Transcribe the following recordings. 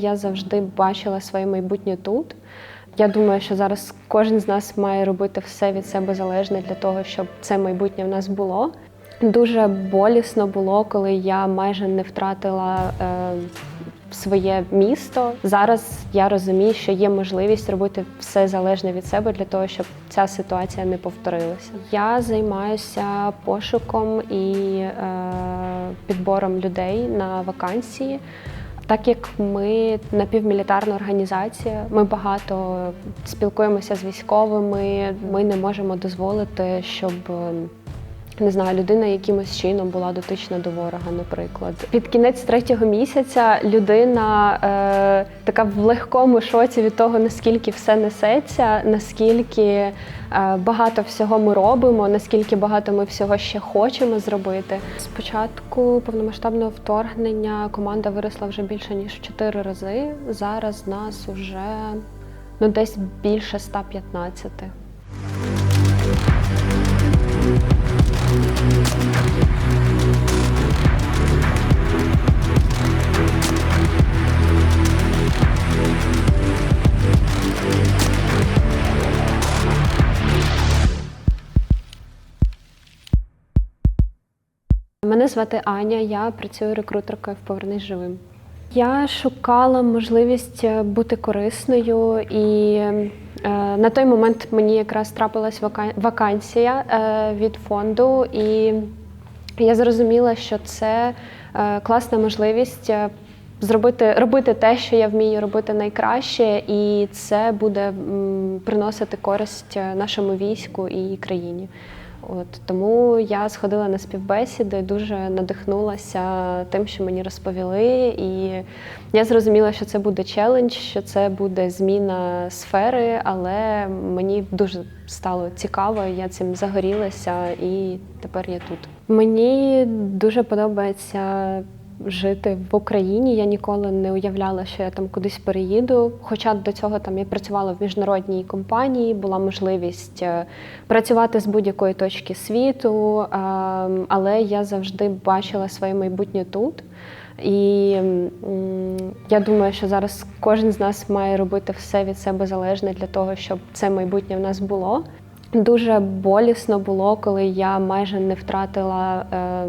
Я завжди бачила своє майбутнє тут. Я думаю, що зараз кожен з нас має робити все від себе залежне для того, щоб це майбутнє в нас було. Дуже болісно було, коли я майже не втратила е, своє місто. Зараз я розумію, що є можливість робити все залежне від себе для того, щоб ця ситуація не повторилася. Я займаюся пошуком і е, підбором людей на вакансії. Так як ми напівмілітарна організація, ми багато спілкуємося з військовими. Ми не можемо дозволити, щоб ем, не знаю, людина якимось чином була дотична до ворога, наприклад. Під кінець третього місяця людина е, така в легкому шоці від того, наскільки все несеться, наскільки е, багато всього ми робимо, наскільки багато ми всього ще хочемо зробити. Спочатку повномасштабного вторгнення команда виросла вже більше ніж в 4 рази. Зараз нас уже ну десь більше 115. Мене звати Аня, я працюю рекрутеркою в Повернись живим. Я шукала можливість е, бути корисною, і на той момент мені якраз трапилась вака- вакансія е, від фонду, і я зрозуміла, що це е, класна можливість. е, Зробити робити те, що я вмію робити найкраще, і це буде приносити користь е, нашому війську і країні. От тому я сходила на співбесіди, дуже надихнулася тим, що мені розповіли, і я зрозуміла, що це буде челендж, що це буде зміна сфери, але мені дуже стало цікаво, я цим загорілася, і тепер я тут. Мені дуже подобається жити в Україні. Я ніколи не уявляла, що я там кудись переїду. Хоча до цього там я працювала в міжнародній компанії, була можливість е, працювати з будь-якої точки світу, е, але я завжди бачила своє майбутнє тут. І я думаю, що зараз кожен з нас має робити все від себе залежне для того, щоб це майбутнє в нас було. Дуже болісно було, коли я майже не втратила е,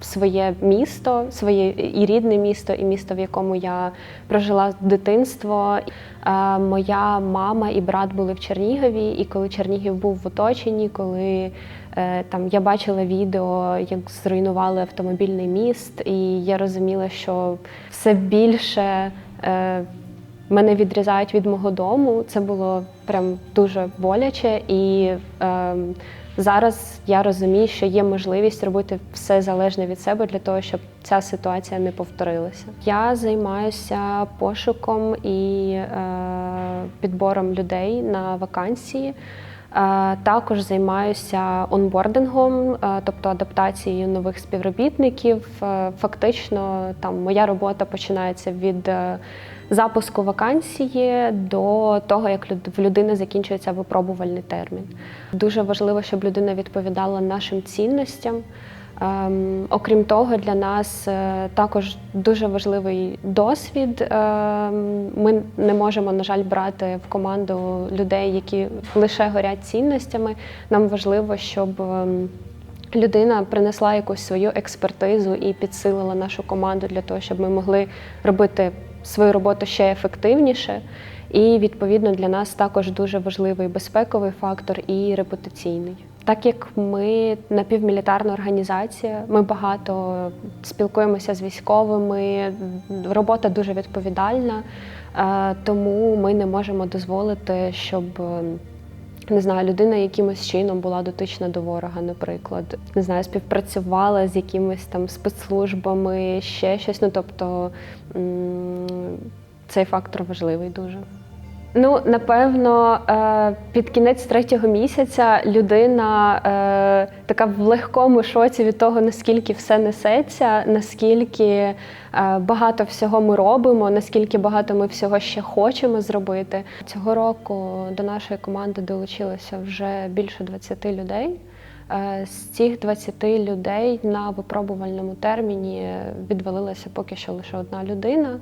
своє місто, своє і рідне місто, і місто, в якому я прожила дитинство. Е, моя мама і брат були в Чернігові, і коли Чернігів був в оточенні, коли е, там я бачила відео, як зруйнували автомобільний міст, і я розуміла, що все більше. Мене відрізають від мого дому. Це було прям дуже боляче, і е, зараз я розумію, що є можливість робити все залежне від себе для того, щоб ця ситуація не повторилася. Я займаюся пошуком і е, підбором людей на вакансії. Е, Також займаюся онбордингом, е, тобто адаптацією нових співробітників. Е, Фактично, там моя робота починається від запуску вакансії до того, як в людини закінчується випробувальний термін. Дуже важливо, щоб людина відповідала нашим цінностям. Ем, окрім того, для нас е, також дуже важливий досвід. Ем, ми не можемо, на жаль, брати в команду людей, які лише горять цінностями. Нам важливо, щоб ем, людина принесла якусь свою експертизу і підсилила нашу команду для того, щоб ми могли робити свою роботу ще ефективніше. І відповідно для нас також дуже важливий безпековий фактор і репутаційний. Так як ми напівмілітарна організація, ми багато спілкуємося з військовими, робота дуже відповідальна, е, тому ми не можемо дозволити, щоб е, не знаю, людина якимось чином була дотична до ворога, наприклад, не знаю, співпрацювала з якимись там спецслужбами, ще щось. Ну тобто цей фактор важливий дуже. Ну, напевно, е, під кінець третього місяця людина е, така в легкому шоці від того, наскільки все несеться, наскільки е, багато всього ми робимо, наскільки багато ми всього ще хочемо зробити. Цього року до нашої команди долучилося вже більше 20 людей. З цих 20 людей на випробувальному терміні відвалилася поки що лише одна людина.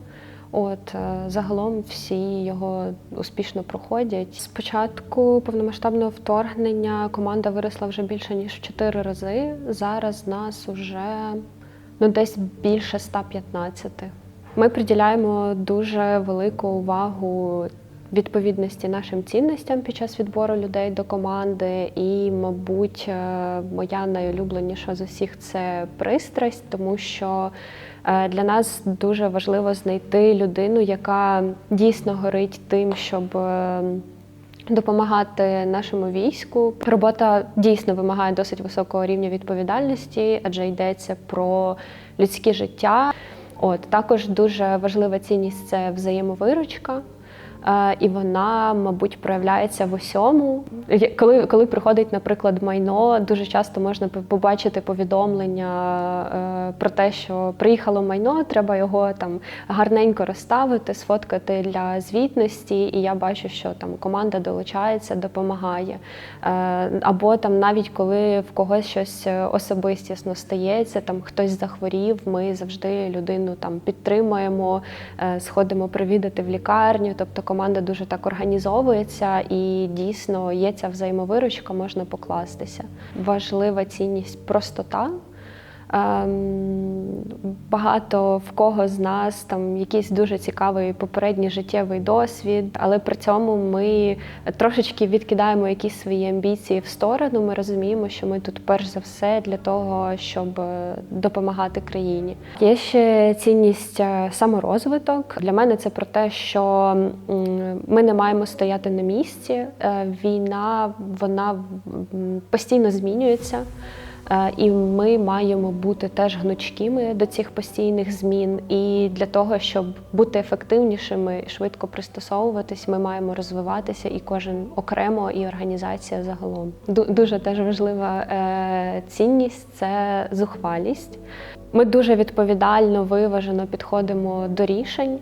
От е, загалом всі його успішно проходять. З початку повномасштабного вторгнення команда виросла вже більше ніж в 4 рази. Зараз нас уже ну десь більше 115. Ми приділяємо дуже велику увагу відповідності нашим цінностям під час відбору людей до команди. І, мабуть, е, моя найулюбленіша з усіх це пристрасть, тому що е, для нас дуже важливо знайти людину, яка дійсно горить тим, щоб. е, Допомагати нашому війську. Робота дійсно вимагає досить високого рівня відповідальності, адже йдеться про людське життя. От також дуже важлива цінність це взаємовиручка. Е, І вона, мабуть, проявляється в усьому. Коли, коли приходить, наприклад, майно, дуже часто можна побачити повідомлення е, про те, що приїхало майно, треба його там гарненько розставити, сфоткати для звітності. І я бачу, що там команда долучається, допомагає. Е, Або там навіть коли в когось щось особистісно стається, там хтось захворів, ми завжди людину там підтримуємо, сходимо провідати в лікарню. Тобто команда дуже так організовується і дійсно є ця взаємовиручка, можна покластися. Важлива цінність простота. Ем, Багато в кого з нас там якийсь дуже цікавий попередній життєвий досвід, але при цьому ми трошечки відкидаємо якісь свої амбіції в сторону. Ми розуміємо, що ми тут перш за все для того, щоб е, допомагати країні. Є ще цінність е, саморозвиток. Для мене це про те, що ми не маємо стояти на місці. Е, Війна вона постійно змінюється. Е, І ми маємо бути теж гнучкими до цих постійних змін. І для того, щоб бути ефективнішими, швидко пристосовуватись, ми маємо розвиватися і кожен окремо, і організація загалом. Дуже теж важлива е, цінність це зухвалість. Ми дуже відповідально, виважено підходимо до рішень. е,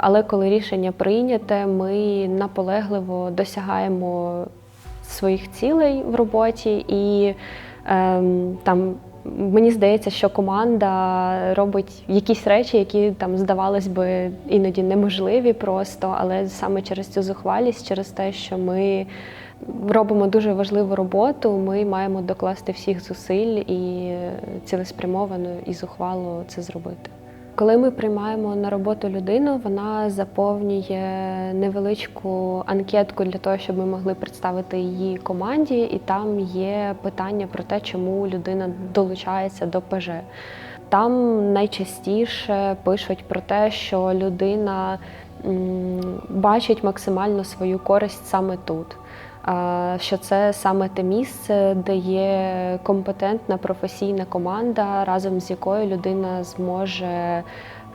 Але коли рішення прийняте, ми наполегливо досягаємо своїх цілей в роботі і там. Мені здається, що команда робить якісь речі, які там здавалось би іноді неможливі просто, але саме через цю зухвалість, через те, що ми робимо дуже важливу роботу, ми маємо докласти всіх зусиль і цілеспрямовано і зухвало це зробити. Коли ми приймаємо на роботу людину, вона заповнює невеличку анкетку для того, щоб ми могли представити її команді, і там є питання про те, чому людина долучається до ПЖ. Там найчастіше пишуть про те, що людина бачить максимально свою користь саме тут. Що це саме те місце, де є компетентна професійна команда, разом з якою людина зможе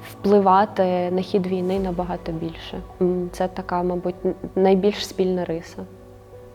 впливати на хід війни набагато більше. Це така, мабуть, найбільш спільна риса.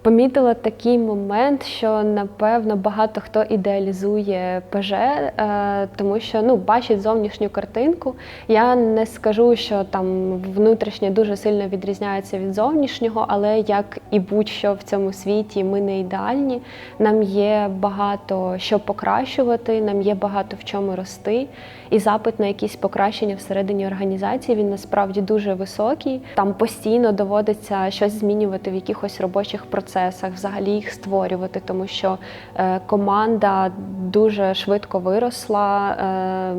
Помітила такий момент, що напевно багато хто ідеалізує ПЖ, е, тому що ну бачить зовнішню картинку. Я не скажу, що там внутрішнє дуже сильно відрізняється від зовнішнього, але як і будь-що в цьому світі, ми не ідеальні. Нам є багато що покращувати, нам є багато в чому рости. І запит на якісь покращення всередині організації він насправді дуже високий. Там постійно доводиться щось змінювати в якихось робочих процесах, взагалі їх створювати, тому що е, команда дуже швидко виросла. Е,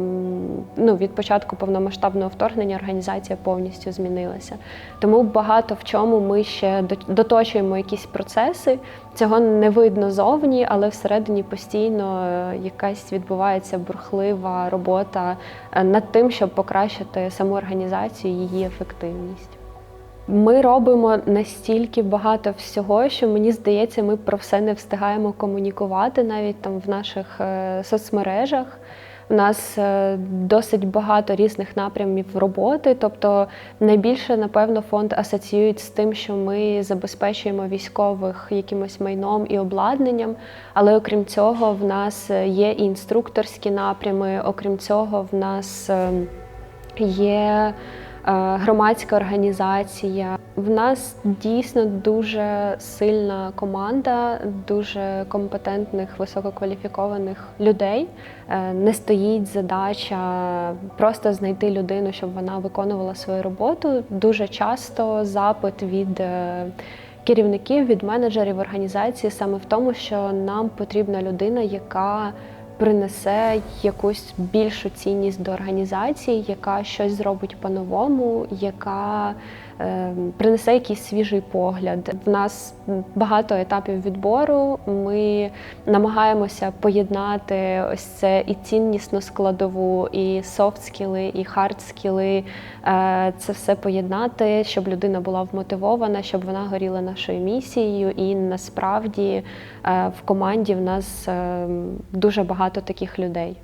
ну, від початку повномасштабного вторгнення організація повністю змінилася. Тому багато в чому ми ще доточуємо якісь процеси. Цього не видно зовні, але всередині постійно е, якась відбувається бурхлива робота е, над тим, щоб покращити саму організацію, її ефективність. Ми робимо настільки багато всього, що мені здається, ми про все не встигаємо комунікувати навіть там в наших е, соцмережах. У нас е, досить багато різних напрямів роботи. Тобто найбільше, напевно, фонд асоціюють з тим, що ми забезпечуємо військових якимось майном і обладнанням. Але окрім цього, в нас е, є і інструкторські напрями, окрім цього, в нас е, є громадська організація. В нас дійсно дуже сильна команда, дуже компетентних, висококваліфікованих людей. Е, Не стоїть задача просто знайти людину, щоб вона виконувала свою роботу. Дуже часто запит від е, керівників, від менеджерів організації саме в тому, що нам потрібна людина, яка принесе якусь більшу цінність до організації, яка щось зробить по-новому, яка принесе якийсь свіжий погляд. В нас багато етапів відбору. Ми намагаємося поєднати ось це і ціннісну складову, і софт-скіли, і хард-скіли. Е, Це все поєднати, щоб людина була вмотивована, щоб вона горіла нашою місією. І насправді е, в команді в нас е, дуже багато таких людей.